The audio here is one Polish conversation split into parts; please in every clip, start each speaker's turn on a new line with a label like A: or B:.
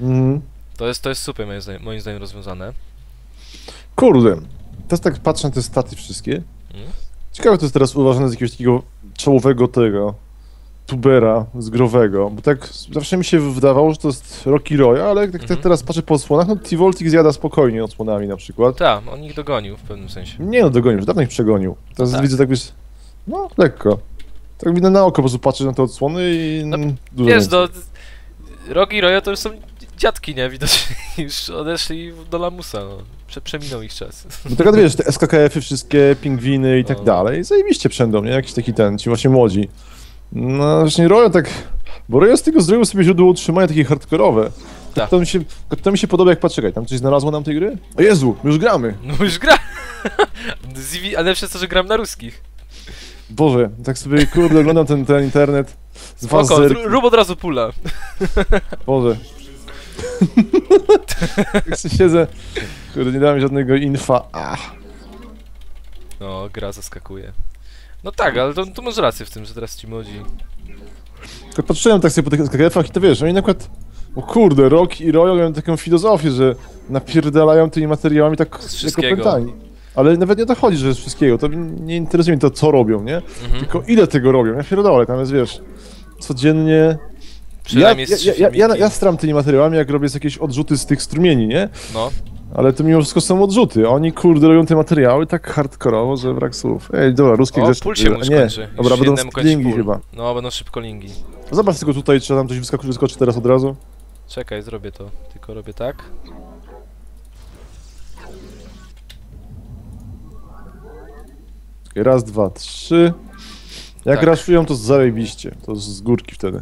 A: Mhm.
B: To jest, to jest super moim zdaniem, moim zdaniem rozwiązane.
A: Kurde. Teraz tak patrzę na te staty wszystkie.
B: Mhm.
A: Ciekawe to jest teraz uważane z jakiegoś takiego czołowego tego tubera zgrowego, bo tak zawsze mi się wydawało, że to jest Rocky Roy, ale jak tak
B: Mhm.
A: teraz patrzę po osłonach, no T-Voltik zjada spokojnie odsłonami na przykład.
B: Tak, on ich dogonił w pewnym sensie.
A: Nie no, dogonił, już dawno ich przegonił. Teraz
B: tak.
A: widzę tak wiesz, no lekko. Tak widzę na oko po prostu patrzeć na te odsłony i
B: No,
A: dużo
B: Wiesz,
A: więcej.
B: no, Rogi i Royo to już są dziadki, nie? Widocznie już odeszli do lamusa, no. Prze przeminął ich czas.
A: Bo tak wiesz, te SKKF-y wszystkie, pingwiny i tak
B: No.
A: dalej, zajebiście przędą, nie? Jakiś taki ten, ci właśnie młodzi. No właśnie Royo tak, bo Royo z tego zrobił sobie źródło utrzymania takie hardkorowe.
B: Tak.
A: To mi, się, to mi się podoba jak patrzę, tam coś znalazło nam tej gry? O Jezu, już gramy!
B: No już gra! Ale przez to, że gram na ruskich.
A: Boże, tak sobie kurde oglądam ten, ten internet z was
B: Spoko,
A: zerki.
B: rób od razu pula.
A: Boże. tak siedzę, kurde, nie dałem żadnego infa. Ach.
B: No, gra zaskakuje. No tak, ale to, to masz rację w tym, że teraz ci młodzi...
A: Tylko patrzyłem tak sobie po tych SKKF-ach i to wiesz, oni na przykład, o kurde, Rock i Royal mają taką filozofię, że napierdalają tymi materiałami tak jako
B: wszystkiego.
A: pętani. Ale nawet nie to chodzi, że z wszystkiego, to nie interesuje mnie to, co robią, nie?
B: Mhm.
A: Tylko ile tego robią, ja pierdolę, tam jest, wiesz, codziennie... Ja,
B: Przynajmniej
A: ja,
B: z
A: ja, ja, ja, ja stram tymi materiałami, jak robię jakieś odrzuty z tych strumieni, nie?
B: No,
A: Ale to mimo wszystko są odrzuty. Oni kurde robią te materiały tak hardkorowo, że brak słów. Ej, dobra, ruskie
B: o,
A: grzeczne.
B: pul się już
A: Nie,
B: kończy. Już
A: dobra, będą
B: pul.
A: chyba.
B: No, będą szybko lingi.
A: Zobacz tylko tutaj, czy tam coś wyskoczy, wyskoczy teraz od razu.
B: Czekaj, zrobię to. Tylko robię tak.
A: Czekaj, raz, dwa, trzy. Jak
B: Tak.
A: raszują, to zajebiście. To z górki wtedy.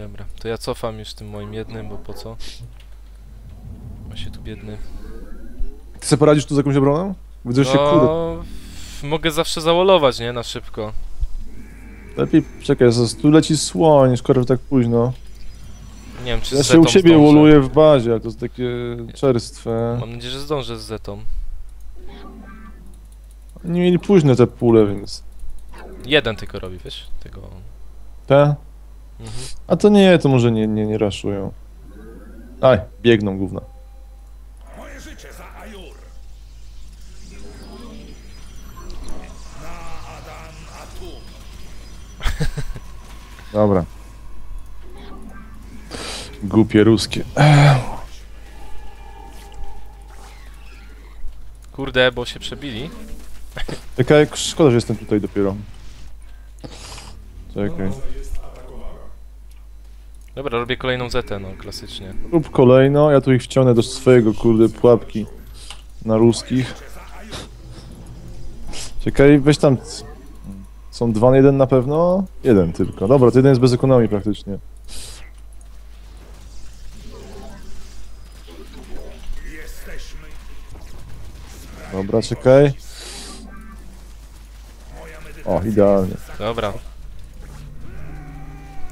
B: Dobra, to ja cofam już tym moim jednym, bo po co? Ma się tu biedny.
A: Ty sobie poradzisz tu z jakąś obroną? Widzę, że się kurde.
B: No, f- mogę zawsze zawolować, nie? Na szybko.
A: Lepiej, czekaj, tu leci słoń, że tak późno.
B: Nie wiem, czy
A: Ja
B: z
A: się u siebie
B: zdążę.
A: woluję w bazie, ale to jest takie czerstwe.
B: Mam nadzieję, że zdążę z Zetą.
A: Nie mieli późne te pule, więc...
B: Jeden tylko robi, wiesz? Tego...
A: Te?
B: Mhm.
A: A to nie, to może nie, nie, nie raszują. Aj, biegną gówno.
C: Moje życie za Ajur! Na Adam Atum!
A: Dobra. Głupie ruskie.
B: Kurde, bo się przebili.
A: Taka jak szkoda, że jestem tutaj dopiero. Czekaj.
B: Dobra, robię kolejną Zetę, no, klasycznie.
A: Rób kolejno, ja tu ich wciągnę do swojego, kurde, pułapki na ruskich. Czekaj, weź tam... Są dwa na jeden na pewno? Jeden tylko. Dobra, to jeden jest bez ekonomii praktycznie. Dobra, czekaj. O, idealnie.
B: Dobra.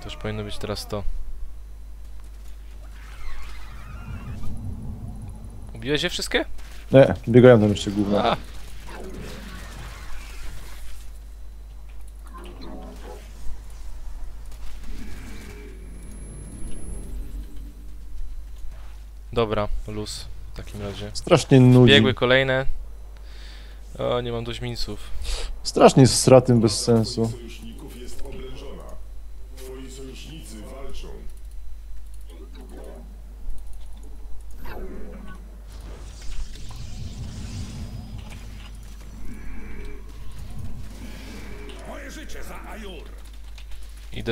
B: To już powinno być teraz to. Ubiłeś je wszystkie?
A: Nie, biegają tam jeszcze gówno.
B: A, Dobra, luz w takim razie.
A: Strasznie nudzi.
B: Biegły kolejne. O, nie mam dość minców.
A: Strasznie z stratym bez sensu.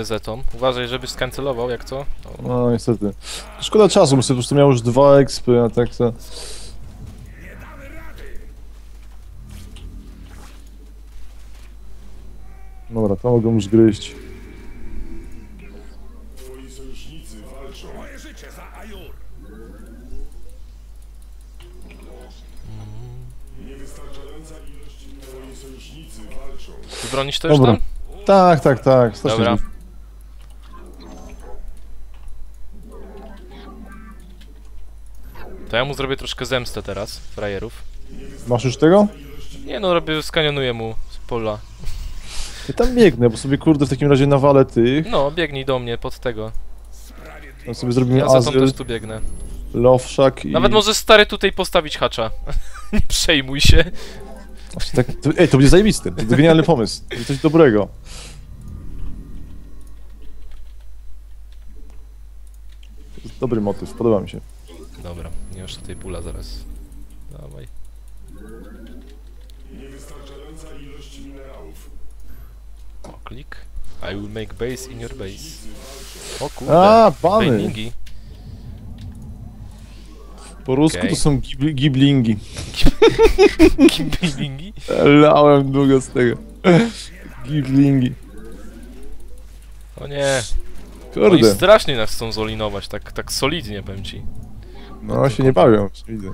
B: Zetą. Uważaj, żebyś skancelował, jak co? O,
A: No niestety. Szkoda czasu, bo sobie po prostu miał już dwa expy, a tak to...
C: Nie damy rady!
A: Dobra, to mogą już gryźć.
C: Twoi sojusznicy walczą. Moje życie za Ajur! Niewystarczająca ilość twoi sojusznicy walczą.
B: Ty bronisz to już
A: Dobra.
B: tam?
A: Tak, tak, tak. Strasznie
B: Dobra. To ja mu zrobię troszkę zemstę teraz, frajerów.
A: Masz już tego?
B: Nie no, robię, skanionuję mu z pola.
A: Ja tam biegnę, bo sobie kurde w takim razie nawalę tych.
B: No, biegnij do mnie pod tego.
A: Tam sobie zrobimy
B: Ja
A: azyl,
B: też tu biegnę.
A: lowszak i...
B: Nawet może stary tutaj postawić hacza. Nie przejmuj się.
A: Właśnie tak, to, ej, to będzie zajebisty, to jest genialny pomysł, to coś dobrego. Dobry motyw, podoba mi się.
B: Dobra, nie już tutaj pula zaraz. Dawaj.
C: Niewystarczająca ilość minerałów.
B: O, klik. I will make base in your base. O kurde.
A: A, bany!
B: Bailingi.
A: Po rusku
B: Okej.
A: to są gibli, giblingi.
B: Kim bailingi?
A: Lałem długo z tego. Giblingi.
B: O nie. Oni
A: Kurde,
B: strasznie nas chcą zolinować, tak, tak solidnie powiem ci.
A: No się nie bawią, widzę.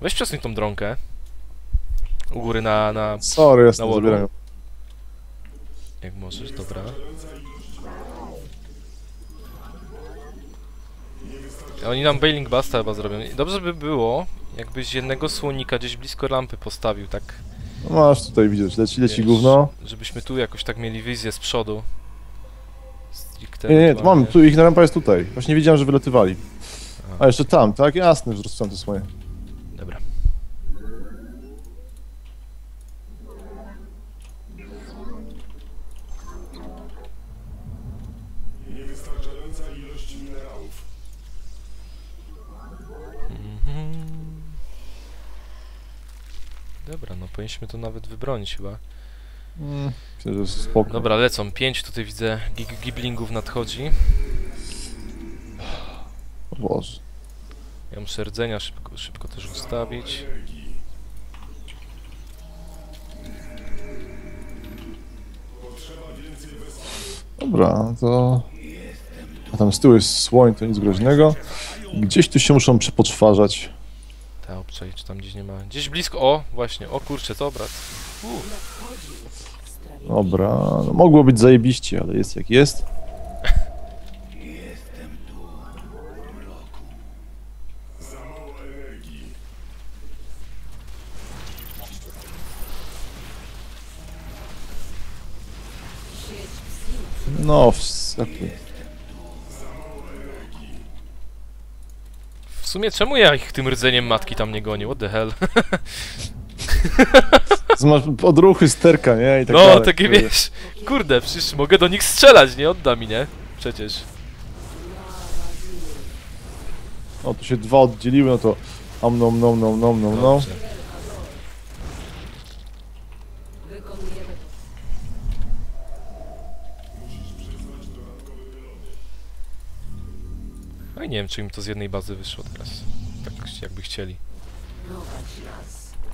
B: Weź przesuń tą dronkę. U góry na, na...
A: Sorry,
B: Na
A: jestem
B: wallu.
A: zabieram.
B: Jak możesz, dobra. Oni nam Bailing Busta chyba zrobią. Dobrze by było, jakbyś jednego słonika gdzieś blisko lampy postawił, tak
A: No masz tutaj, widzisz, leci, leci
B: Wiesz,
A: gówno.
B: żebyśmy tu jakoś tak mieli wizję z przodu. Stricte
A: Nie, nie, to mam, tu ich na rampa jest tutaj. Właśnie wiedziałem, że wylatywali. A jeszcze tam, tak? Jasne, rozstrzą te swoje.
B: Dobra.
C: Niewystarczająca ilość minerałów.
B: Mhm. Dobra, no powinniśmy to nawet wybronić chyba.
A: Mm, myślę, że jest spoko.
B: Dobra, lecą. Pięć tutaj widzę gig giblingów nadchodzi.
A: Boże.
B: Ja muszę rdzenia szybko, szybko też ustawić.
A: Dobra, to... A tam z tyłu jest słoń, to nic groźnego. Gdzieś tu się muszą przepoczwarzać.
B: Ta obczaj, czy tam gdzieś nie ma. Gdzieś blisko. O, właśnie. O kurczę, to brat.
A: Dobra, no, mogło być zajebiście, ale jest jak jest. No, wsepły.
B: W sumie czemu ja ich tym rdzeniem matki tam nie gonię? What the hell?
A: Masz odruchy sterka, nie? I tak
B: no,
A: dalej.
B: takie wiesz. Kurde, przecież mogę do nich strzelać, nie? Odda mi, nie? Przecież.
A: O, tu się dwa oddzieliły, no to... Om nom nom nom nom nom nom.
B: I nie wiem, czy im to z jednej bazy wyszło teraz. Tak jakby chcieli.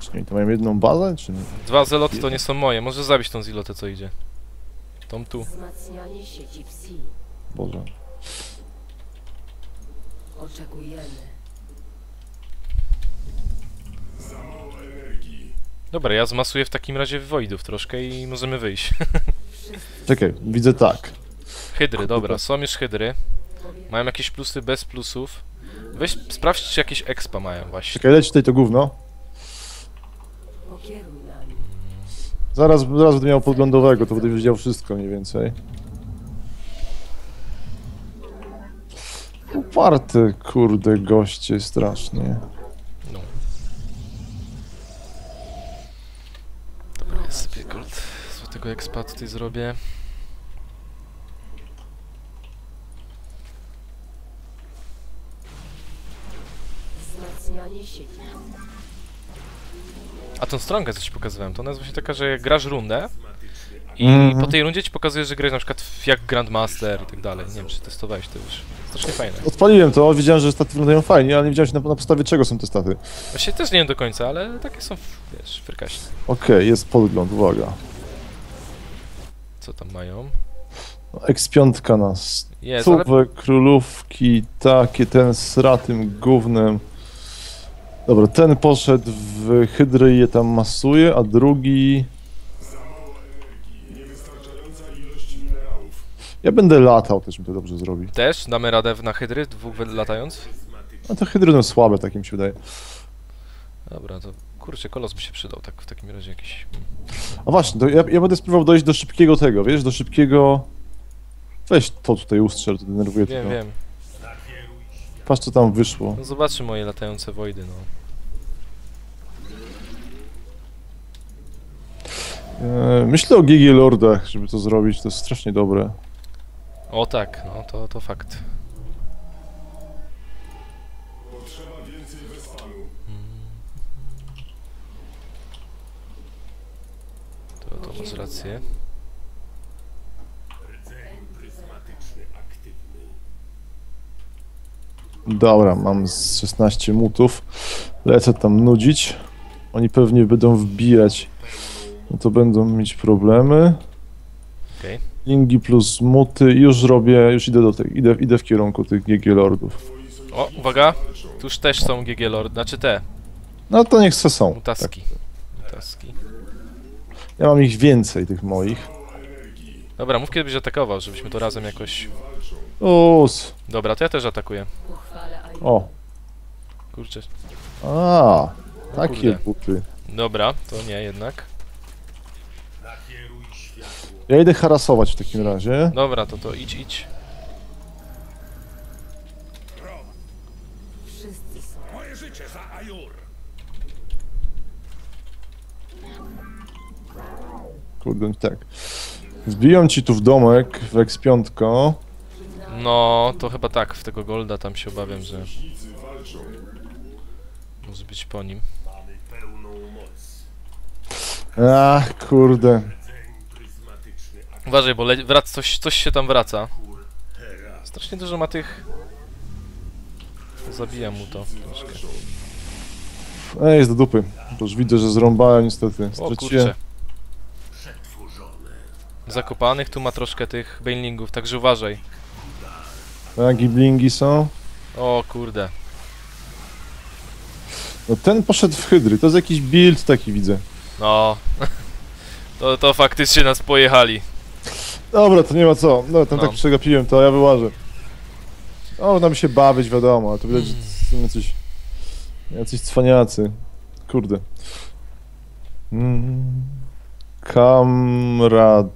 A: Czy oni to mają jedną bazę, czy nie?
B: Dwa zeloty to nie są moje. Może zabić tą zilotę, co idzie. Tą tu.
A: Boże.
D: Oczekujemy.
B: Dobra, ja zmasuję w takim razie woidów troszkę i możemy wyjść.
A: Czekaj, widzę tak.
B: Hydry, dobra, są już hydry. Mają jakieś plusy bez plusów. Weź sprawdź, czy jakieś expa mają właśnie.
A: Czekaj, leci tutaj to gówno. Zaraz, zaraz będę miał podglądowego, to będę wiedział wszystko mniej więcej. Uparte, kurde, goście, strasznie.
B: No. Dobra, ja sobie gold złotego expa tutaj zrobię.
D: Sieci.
B: A tą stronkę coś pokazywałem, to ona jest właśnie taka, że grasz rundę i
A: Mhm.
B: po tej rundzie ci pokazuje, że grasz na przykład w- jak Grandmaster i tak dalej. Nie wiem, czy testowałeś to już. Strasznie fajne.
A: Odpaliłem to, wiedziałem, że staty wyglądają fajnie, ale nie wiedziałem na, na podstawie czego są te staty.
B: Właśnie też nie wiem do końca, ale takie są, wiesz, frykaśne.
A: Okej, jest podgląd, uwaga.
B: Co tam mają?
A: No, X5 nas.
B: Jest, ale
A: królówki, takie, ten z ratym gównem. Dobra, ten poszedł w hydry i je tam masuje, a drugi...
C: Za mało energii. Niewystarczająca ilość minerałów.
A: Ja będę latał, też mi to dobrze zrobi.
B: też damy radę w- na hydry, dwóch latając?
A: A te hydry są słabe, tak mi się wydaje.
B: Dobra, to kurczę, kolos by się przydał, tak w takim razie jakiś...
A: A właśnie, to ja, ja będę spróbował dojść do szybkiego tego, wiesz, do szybkiego... Weź to tutaj ustrzel, to denerwuje
B: Wiem,
A: tylko.
B: wiem.
A: Patrz co tam wyszło.
B: No zobaczy moje latające wojdy, no.
A: E, myślę o GG Lordach, żeby to zrobić, to jest strasznie dobre.
B: O tak, no to, to fakt.
C: Wespanu.
B: To, to masz rację.
A: Dobra, mam z 16 mutów. Lecę tam nudzić. Oni pewnie będą wbijać. No to będą mieć problemy.
B: Okej.
A: Ingi plus muty. Już robię, już idę do tych, idę, idę w kierunku tych GG Lordów.
B: O, uwaga! Tuż też są GG Lord, znaczy te,
A: No to niech se są. Tak.
B: mutaski. Mutaski.
A: Ja mam ich więcej, tych moich.
B: Dobra, mów kiedy byś atakował, żebyśmy to razem jakoś...
A: Us.
B: Dobra, to ja też atakuję.
A: O.
B: Kurczę.
A: A, takie
B: kurde.
A: buty.
B: Dobra, to nie jednak.
A: Ja idę harasować w takim razie.
B: Dobra, to to idź, idź.
D: Wszyscy są.
C: Moje życie za Ajur.
A: Kurde, tak. Wbiją ci tu w domek, w X5.
B: No, to chyba tak, w tego Golda tam się obawiam, że może być po nim.
A: Ach, kurde.
B: Uważaj, bo wrac coś, coś się tam wraca. Strasznie dużo ma tych... Zabija mu to troszkę.
A: Ej, jest do dupy. To już widzę, że zrąbałem niestety.
B: O
A: Straciłem.
B: kurczę. Zakopanych tu ma troszkę tych bailingów, także uważaj.
A: A, giblingi są.
B: O kurde.
A: No ten poszedł w hydry. To jest jakiś build taki widzę.
B: No. To, to faktycznie nas pojechali.
A: Dobra, to nie ma co. No, tam
B: No.
A: tak przegapiłem, to ja wyłażę. O, nam się bawić, wiadomo, a to widać, że są jacyś... Jacyś cwaniacy. Kurde. Mm. Kamrad...